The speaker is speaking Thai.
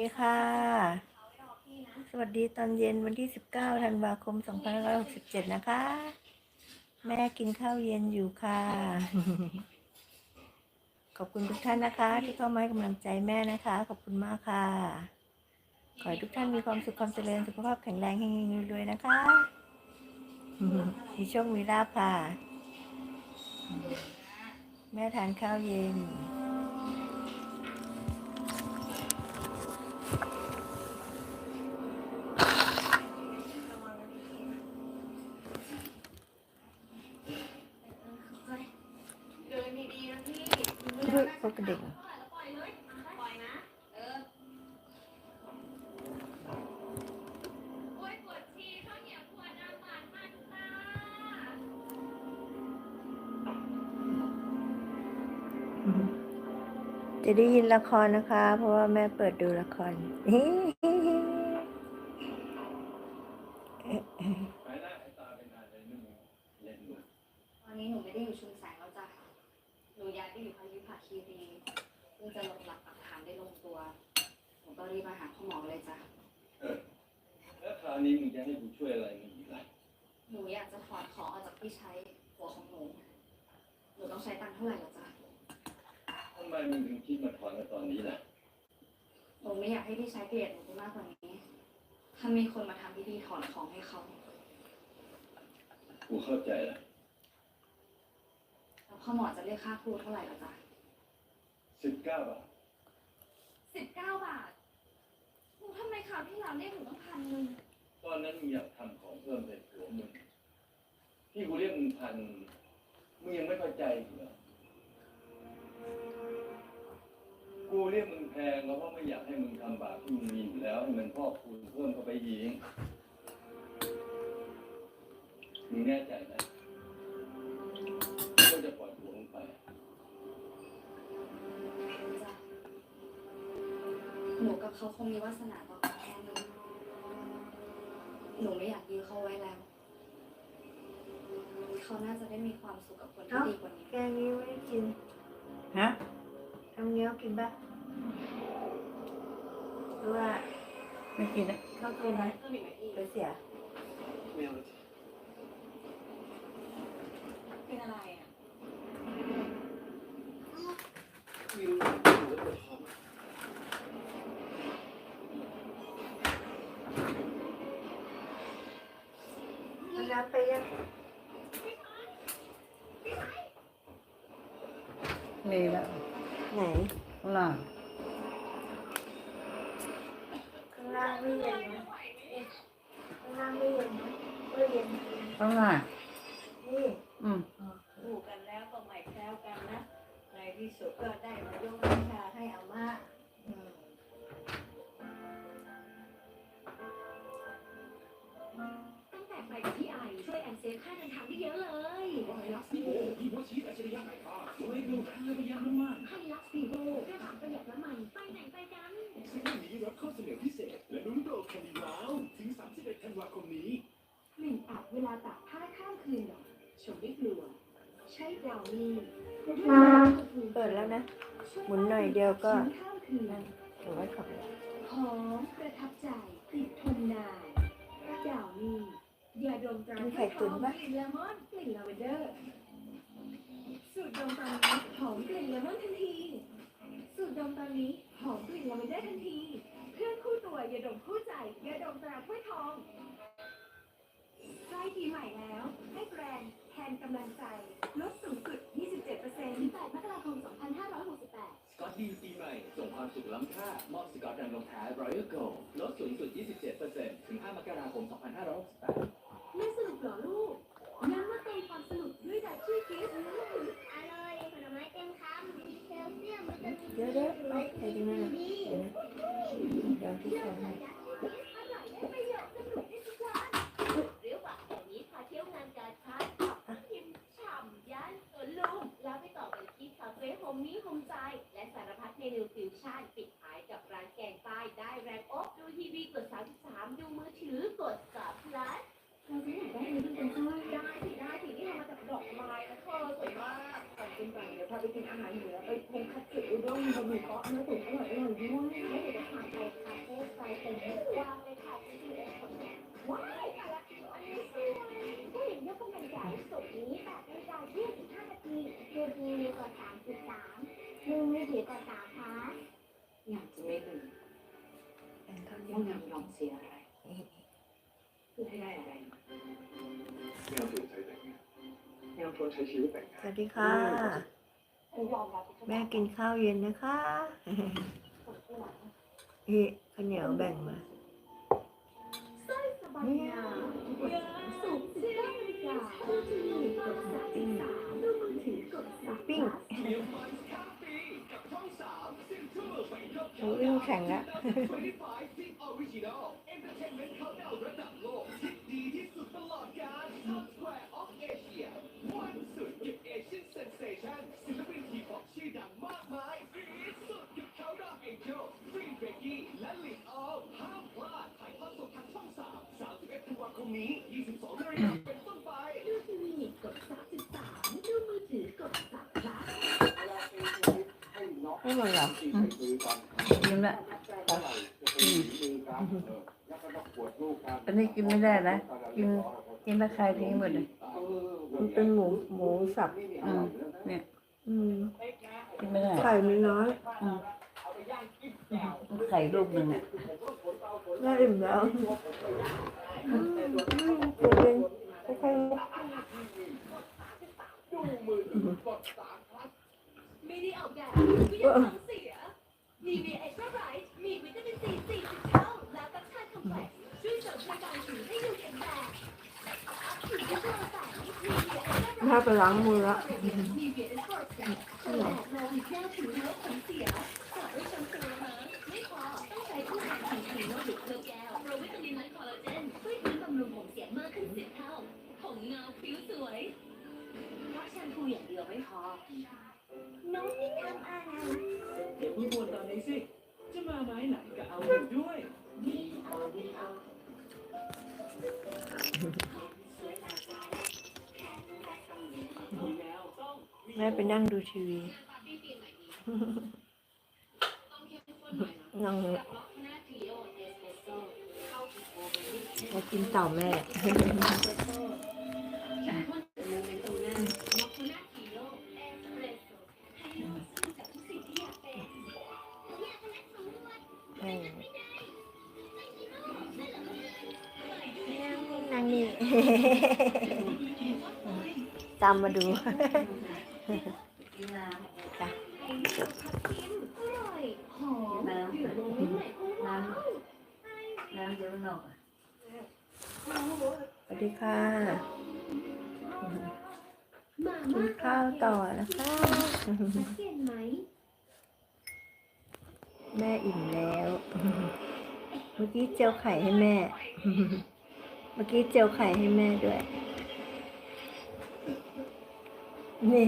ดีค่ะ สวัสดีตอนเย็นวันที่ 19ธันวาคม 2567 นะคะ แม่กินข้าวเย็นอยู่ค่ะ ขอบคุณทุกท่านนะคะ ที่เข้ามาให้กำลังใจแม่นะคะ ขอบคุณมากค่ะ ขอให้ทุกท่านมีความสุขความเจริญสุขภาพแข็งแรงเฮงๆรวยๆนะคะ มีโชคมีลาภค่ะ แม่ทานข้าวเย็น เฮ้ยพวกกระเด็กปล่อยเลยปล่อยนะเออโอ้ยปวดฉี่ข้าวเหนียวปวดอาหารมันค่ะจะได้ยินละครนะคะ เพราะว่าแม่เปิดดูละครตอนนี้หนูไม่ได้อยู่ชุม อยู่พายุภาคีรีเพิ่งจะลงหลักปักฐานได้ลงตัวหนูก็รีบมาหาพ่อหมอเลยจ้ะ แล้วคราวนี้มึงจะให้กูช่วยอะไรมึงอีกล่ะหนูอยากจะถอดของออกจากที่ใช้หัวของหนู หนูต้องใช้ตังค์เท่าไหร่ล่ะจ๊ะ ทำไมมึงถึงคิดมาถอนกันตอนนี้ล่ะ หนูไม่อยากให้พี่ใช้เกลียดหนูไปมากกว่านี้ ถ้ามีคนมาทำพิธีถอนของให้เขา กูเข้าใจแล้วแล้ว พ่อหมอจะเรียกค่าครูเท่าไหร่ล่ะจ๊ะสิบเก้าบาทสิบเก้าบาทหนูทำไมคราวที่เราเรียกหนูต้องพันหนึ่งตอนนั้นมึงอยากทำของเพิ่มเป็นหัวมึงที่กูเรียกมึงพันมึงยังไม่เข้าใจอีกเหรอกูเรียกมึงแพงก็เพราะไม่อยากให้มึงทำบาปที่มึงมีอยู่แล้วให้มันพอกคูณเพิ่มเข้าไปอีกมึงแน่ใจไหม เขาคงมีวาสนาต่อกันแค่นี้หนูไม่อยากยื้อเขาไว้แล้ว เขาน่าจะได้มีความสุขกับคนที่ดีกว่านี้ แกงนี้ไม่ได้กินฮะทำเงี้ยวกินปะหรือว่าไม่กินนะข้าวกินไหมไปเสียไม่เอาเป็นอะไรอะ นรับไปยังมีแล้วไหนข้างล่างข้างล่างไม่เย็นนะข้างล่างไม่เย็นนะไม่เย็นข้างล่างนี่อืมคู่กันแล้วก็ไม่แคล้วกันนะในที่สุดก็ได้มายก หนึ่งอับเวลาตากผ้าข้ามคืนหรอชมไม่กลัว ใช้ดาวนี่เปิดแล้วนะ หมุนหน่อยเดียวก็ข้ามคืนนั่นถือไว้ขับเลยหอมประทับใจติดทนนานดาวนี่ยาดมตรามีไข่ตุ๋นปะกลิ่นเลมอนกลิ่นลาเวนเดอร์สูตรดมตอนนี้หอมกลิ่นเลมอนทันทีสูตรดมตอนนี้หอมกลิ่นลาเวนเดอร์ทันทีเพื่อนคู่ตัวยาดมคู่ใจยาดมตราถ้วยทองใกล้ปีใหม่แล้ว ให้แบรนด์แทนกำลังใจ ลดสูงสุด 27%ถึง8มกราคม 2568 สกอตดีปีใหม่ ส่งความสุขล้ำค่ามอบสกอตดังลงแท้า Royal Gold ลดสูงสุด 27%ถึง เนอาหารเหนือเป็นคงคัตสึอุด้งบะหมี่เกาะเนื้อตุ๋นอร่อยอร่อยด้วยไม่เก็นอาหารไทคาเฟ่สไตล์เต็มกว้างเลยค่ะที่ที่เอ็นคอนี่ยว้าวแต่ละอันนี้สวยผู้หญิงยกกำลังใหญ่สุดนี้แบบนาฬิกา25นาทีดูดีกว่า33มือมือถือกว่า3พาร์ทอยากจะไม่ลืมว่างามยอมเสียอะไรเพื่อให้ได้อะไรไม่เอาเสียใจแต่งงานไม่เอาทนใช้ชีวิตแต่งสวัสดีค่ะ แม่กินข้าวเย็นนะคะนี่ข้าวเหนียวแบ่งมาสบายงามสูงสิบเก้านาฬิกาผู้ที่มีกดสามสิบสามดูมือถือกดสาม ปิ้งโอ้ยวิ่งแข่งละ ดูทีวีกดสามสิบสามดูมือถือกดสามสาม ไม่หมดเหรอกินละอันนี้กินไม่ได้นะ กินกินตะไคร้ทิ้งหมดเลยมันเป็นหมูหมูสับอืมเนี่ยอืมกินไม่ได้ไข่มันน้อยอืมไข่ลูกหนึ่งเนี่ยน่าอิ่มแล้วอืมอืมเดี๋ยวเย็นค่อยไม่ ได้ออกแบบไม่ได้ท้องเสีย มีวีเอ็กซ์ตร้าไรท์มีวิตามินซีสี่สิบเท่าและตักชาคอมเพล็กช่วยเสริมพลังผิวให้ดูแข็งแรงผิวที่ตัวใสมีวีเอ็กซ์ตร้าๆถ้าไปล้างมือละมีวีเอ็กซ์ตร้าแตกโลหิตแก้ผิวเนื้อผมเสียต่อด้วยแชมพูนะไม่พอต้องใช้ผู้แทนผิวผิวโลหิตเคลือแก้วโปรวิตามินและคอลลาเจนช่วยฟื้นบำรุงผมเสียมากขึ้นสิบเท่าผมเงาผิวสวยเพราะแชมพูอย่างเดียวไม่พอ น้องไม่ทำอะไรอย่าพูดวนตอนนี้สิ จะมาไม้ไหนก็เอาอยู่ด้วยแม่ไปนั่งดูทีวี นั่งมากินเต่าแม่ ตามมาดูจ้ะน้ำน้ำน้ำเยอะหน่อยสวัสดีค่ะกินข้าวต่อนะคะแม่อิ่มแล้ว เมื่อกี้เจียวไข่ให้แม่ มื่อกี้เจียวไข่ให้แม่ด้วย นี่